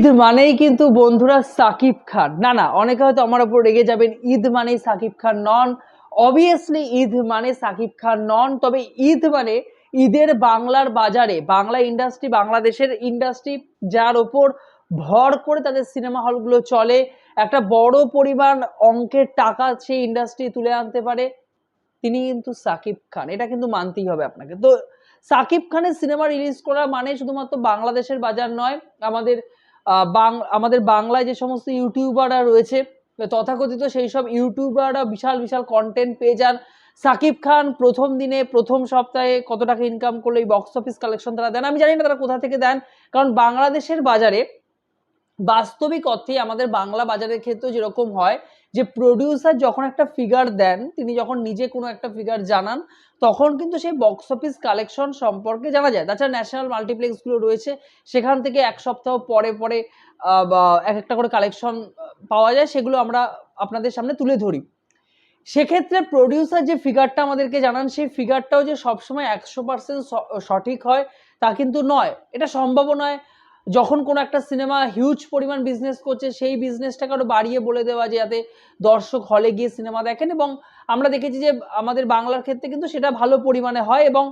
ঈদ মানেই কিন্তু বন্ধুরা সাকিব খান। না না, অনেকে হয়তো আমার ওপর রেগে যাবেন, ঈদ মানেই সাকিব খান নন। অবভিয়াসলি ঈদ মানে সাকিব খান নন, তবে ঈদ মানে ঈদের বাংলার বাজারে, বাংলা ইন্ডাস্ট্রি বাংলাদেশের ইন্ডাস্ট্রি যার ওপর ভর করে তাদের সিনেমা হলগুলো চলে। একটা বড় পরিমাণ অঙ্কের টাকা সেই ইন্ডাস্ট্রি তুলে আনতে পারে। তিনি কিন্তু সাকিব খান, এটা কিন্তু মানতেই হবে আপনাকে। তো সাকিব খানের সিনেমা রিলিজ করা মানে শুধুমাত্র বাংলাদেশের বাজার নয়, আমাদের আমাদের বাংলায় যে সমস্ত ইউটিউবাররা রয়েছে, তথাকথিত সেই সব ইউটিউবাররা বিশাল বিশাল কন্টেন্ট পেয়ে যান। সাকিব খান প্রথম দিনে, প্রথম সপ্তাহে কত টাকা ইনকাম করল, এই বক্স অফিস কালেকশন তারা দেন। আমি জানি না তারা কোথা থেকে দেন, কারণ বাংলাদেশের বাজারে বাস্তবিক অর্থে আমাদের বাংলা বাজারের ক্ষেত্রে যেরকম হয় যে প্রডিউসার যখন একটা ফিগার দেন, তিনি যখন নিজে কোনো একটা ফিগার জানান, তখন কিন্তু সেই বক্স অফিস কালেকশন সম্পর্কে জানা যায়। তাছাড়া ন্যাশনাল মাল্টিপ্লেক্সগুলো রয়েছে, সেখান থেকে এক সপ্তাহ পরে পরে এক একটা করে কালেকশন পাওয়া যায়, সেগুলো আমরা আপনাদের সামনে তুলে ধরি। সেক্ষেত্রে প্রডিউসার যে ফিগারটা আমাদেরকে জানান, সেই ফিগারটাও যে সবসময় একশো পার্সেন্ট সঠিক হয়, তা কিন্তু নয়। এটা সম্ভব নয়। যখন কোনো একটা সিনেমা হিউজ পরিমাণ বিজনেস করছে, সেই বিজনেসটাকে আরও বাড়িয়ে বলে দেওয়া যে যাতে দর্শক হলে গিয়ে সিনেমা দেখেন এবং আমরা দেখেছি যে আমাদের বাংলার ক্ষেত্রে কিন্তু সেটা ভালো পরিমাণে হয় এবং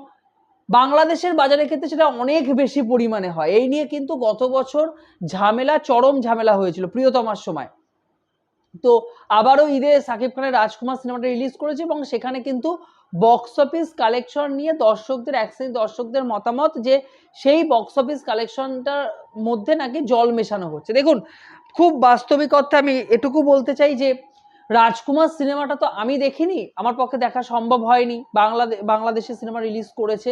বাংলাদেশের বাজারের ক্ষেত্রে সেটা অনেক বেশি পরিমাণে হয়। এই নিয়ে কিন্তু গত বছর ঝামেলা, চরম ঝামেলা হয়েছিল প্রিয়তমার সময়। তো আবারও ঈদে সাকিব খানের রাজকুমার সিনেমাটা রিলিজ করেছে এবং সেখানে কিন্তু বক্স অফিস কালেকশন নিয়ে দর্শকদের এক দর্শকদের মতামত যে সেই বক্স অফিস কালেকশনটার মধ্যে নাকি জল মেশানো হচ্ছে। দেখুন, খুব বাস্তবিক অর্থে আমি এটুকু বলতে চাই যে রাজকুমার সিনেমাটা তো আমি দেখিনি, আমার পক্ষে দেখা সম্ভব হয়নি বাংলাদেশ বাংলাদেশে সিনেমা রিলিজ করেছে।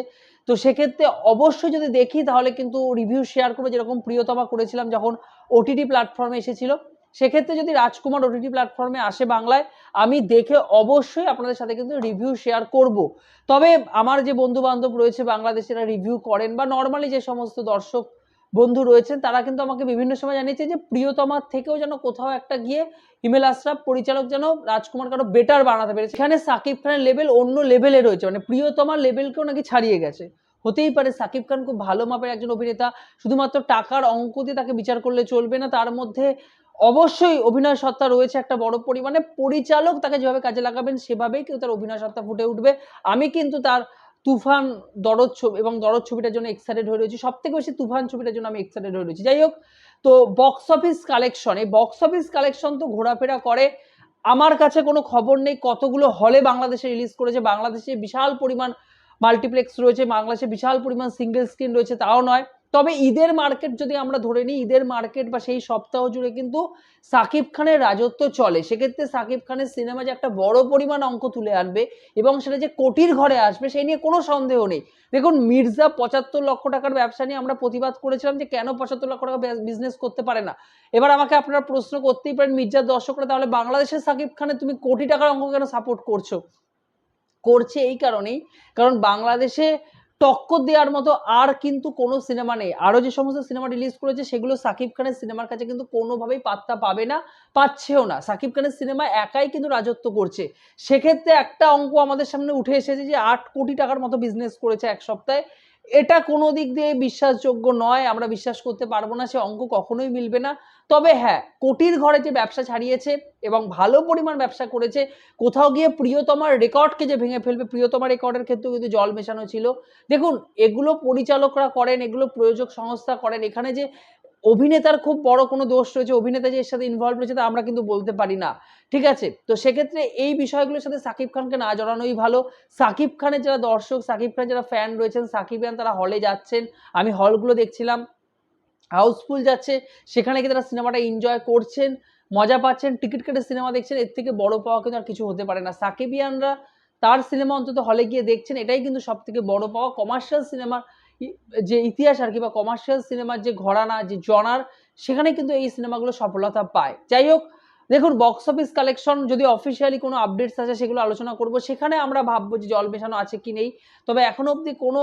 তো সেক্ষেত্রে অবশ্যই যদি দেখি তাহলে কিন্তু রিভিউ শেয়ার করব, যেরকম প্রিয়তমা করেছিলাম যখন ওটিটি প্ল্যাটফর্মে এসেছিল। সেক্ষেত্রে যদি রাজকুমার ওটিটি প্ল্যাটফর্মে আসে বাংলায়, আমি দেখে অবশ্যই আপনাদের সাথে কিন্তু রিভিউ শেয়ার করব। তবে আমার যে বন্ধু বান্ধব রয়েছে বাংলাদেশেরা রিভিউ করেন বা নর্মালি যে সমস্ত দর্শক বন্ধু রয়েছেন, তারা কিন্তু আমাকে বিভিন্ন সময় জানিয়েছে যে প্রিয়তমার থেকেও যেন কোথাও একটা গিয়ে হিমেল আশরাফ, পরিচালক যেন রাজকুমার কারও বেটার বানাতে পেরেছে। এখানে সাকিব খানের লেভেল অন্য লেভেলে রয়েছে মানে প্রিয়তমার লেভেলকেও নাকি ছাড়িয়ে গেছে। হতেই পারে সাকিব খান খুব ভালো মাপের একজন অভিনেতা, শুধুমাত্র টাকার অঙ্ক দিয়ে তাকে বিচার করলে চলবে না, তার মধ্যে অবশ্যই অভিনয় সত্তা রয়েছে একটা বড় পরিমাণে। পরিচালক তাকে যেভাবে কাজে লাগাবেন, সেভাবেই কেউ তার অভিনয় সত্তা ফুটে উঠবে। আমি কিন্তু তার তুফান দরদ ছবি এবং দরদ ছবিটার জন্য এক্সাইটেড হয়ে রয়েছি। সব থেকে বেশি তুফান ছবিটার জন্য আমি এক্সাইটেড হয়ে রয়েছি। যাই হোক, তো বক্স অফিস কালেকশন এই বক্স অফিস কালেকশন তো ঘোরাফেরা করে। আমার কাছে কোনো খবর নেই কতগুলো হলে বাংলাদেশে রিলিজ করেছে। বাংলাদেশে বিশাল পরিমাণ মাল্টিপ্লেক্স রয়েছে, বাংলাদেশে বিশাল পরিমাণ সিঙ্গেল স্ক্রিন রয়েছে, তাও নয়। তবে ঈদের মার্কেট যদি আমরা ধরে নিই, ঈদের মার্কেট বা সেই সপ্তাহ জুড়ে কিন্তু সাকিব খানের রাজত্ব চলে। সেক্ষেত্রে সাকিব খানের সিনেমা যে একটা বড় পরিমাণ অঙ্ক তুলে আনবে এবং সেটা যে কোটির ঘরে আসবে, সেই নিয়ে কোনো সন্দেহ নেই। দেখুন, মির্জা পঁচাত্তর লক্ষ টাকার ব্যবসা নিয়ে আমরা প্রতিবাদ করেছিলাম যে কেন পঁচাত্তর লক্ষ টাকা বিজনেস করতে পারে না। এবার আমাকে আপনারা প্রশ্ন করতেই পারেন মির্জার দর্শকরা, তাহলে বাংলাদেশের সাকিব খানের তুমি কোটি টাকার অঙ্ক কেন সাপোর্ট করছ? করছে এই কারণেই। কারণ বাংলাদেশে টক্কর দেওয়ার মতো আর কিন্তু কোনো সিনেমা নেই। আরও যে সমস্ত সিনেমা রিলিজ করেছে, সেগুলো সাকিব খানের সিনেমার কাছে কিন্তু কোনোভাবেই পাত্তা পাবে না, পাচ্ছেও না। সাকিব খানের সিনেমা একাই কিন্তু রাজত্ব করছে। সেক্ষেত্রে একটা অঙ্ক আমাদের সামনে উঠে এসেছে যে আট কোটি টাকার মতো বিজনেস করেছে এক সপ্তাহে। এটা কোনো দিক দিয়ে বিশ্বাসযোগ্য নয়, আমরা বিশ্বাস করতে পারব না, সে অঙ্ক কখনোই মিলবে না। তবে হ্যাঁ কোটির ঘরে যে ব্যবসা ছাড়িয়েছে এবং ভালো পরিমাণ ব্যবসা করেছে, কোথাও গিয়ে প্রিয়তমার রেকর্ডকে যে ভেঙে ফেলবে প্রিয়তমার রেকর্ডের ক্ষেত্রেও কিন্তু জল মেশানো ছিল। দেখুন, এগুলো পরিচালকরা করেন, এগুলো প্রয়োজক সংস্থা করেন, এখানে যে অভিনেতার খুব বড় কোনো দোষ রয়েছে, অভিনেতা যে এর সাথে ইনভলভ রয়েছে তা আমরা কিন্তু বলতে পারি না, ঠিক আছে? তো সেক্ষেত্রে এই বিষয়গুলোর সাথে সাকিব খানকে না জড়ানোই ভালো। সাকিব খানের যারা দর্শক, সাকিব খানের যারা ফ্যান রয়েছেন, সাকিব খান তারা হলে যাচ্ছেন। আমি হলগুলো দেখছিলাম হাউসফুল যাচ্ছে, সেখানে গিয়ে তারা সিনেমাটা এনজয় করছেন, মজা পাচ্ছেন, টিকিট কেটে সিনেমা দেখছেন, এর থেকে বড় পাওয়া কিন্তু আর কিছু হতে পারে না। সাকিবিয়ানরা তার সিনেমা অন্তত হলে গিয়ে দেখছেন, এটাই কিন্তু সব থেকে বড় পাওয়া কমার্শিয়াল সিনেমার যে ইতিহাস আর কি বা কমার্শিয়াল সিনেমার যে ঘরানা, যে জনার সেখানে কিন্তু এই সিনেমাগুলো সফলতা পায়। যাই হোক, দেখুন বক্স অফিস কালেকশন যদি অফিসিয়ালি কোনো আপডেটস আছে সেগুলো আলোচনা করব। সেখানে আমরা ভাববো যে জল মেশানো আছে কি নেই। তবে এখনও অবধি কোনো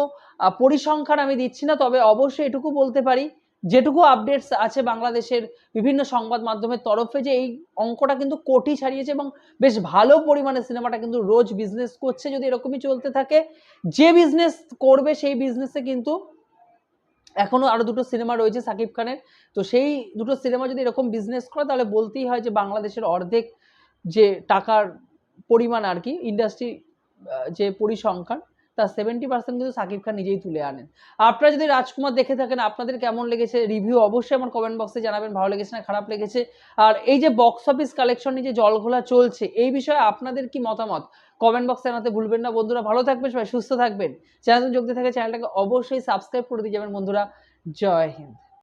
পরিসংখ্যান আমি দিচ্ছি না, তবে অবশ্যই এটুকু বলতে পারি যেটুকু আপডেটস আছে বাংলাদেশের বিভিন্ন সংবাদ মাধ্যমের তরফে যে এই অঙ্কটা কিন্তু কোটি ছাড়িয়েছে এবং বেশ ভালো পরিমাণে সিনেমাটা কিন্তু রোজ বিজনেস করছে যদি এরকমই চলতে থাকে। যে বিজনেস করবে সেই বিজনেসে কিন্তু এখনও আরও দুটো সিনেমা রয়েছে সাকিব খানের। তো সেই দুটো সিনেমা যদি এরকম বিজনেস করে তাহলে বলতেই হয় যে বাংলাদেশের অর্ধেক যে টাকার পরিমাণ আর কি ইন্ডাস্ট্রি যে পরিসংখ্যান তার সেভেন্টি পার্সেন্ট কিন্তু সাকিব খান নিজেই তুলে আনেন। আপনারা যদি রাজকুমার দেখে থাকেন, আপনাদের কেমন লেগেছে রিভিউ অবশ্যই আমার কমেন্ট বক্সে জানাবেন, ভালো লেগেছে না, খারাপ লেগেছে। আর এই যে বক্স অফিস কালেকশন নিয়ে যে জলঘোলা চলছে, এই বিষয়ে আপনাদের কি মতামত? কমেন্ট বক্সে জানাতে ভুলবেন না। বন্ধুরা, ভালো থাকবেন, সবাই সুস্থ থাকবেন। চ্যানেল যোগ দিয়ে থাকে চ্যানেলটাকে অবশ্যই সাবস্ক্রাইব করে দিয়ে যাবেন। বন্ধুরা, জয় হিন্দ।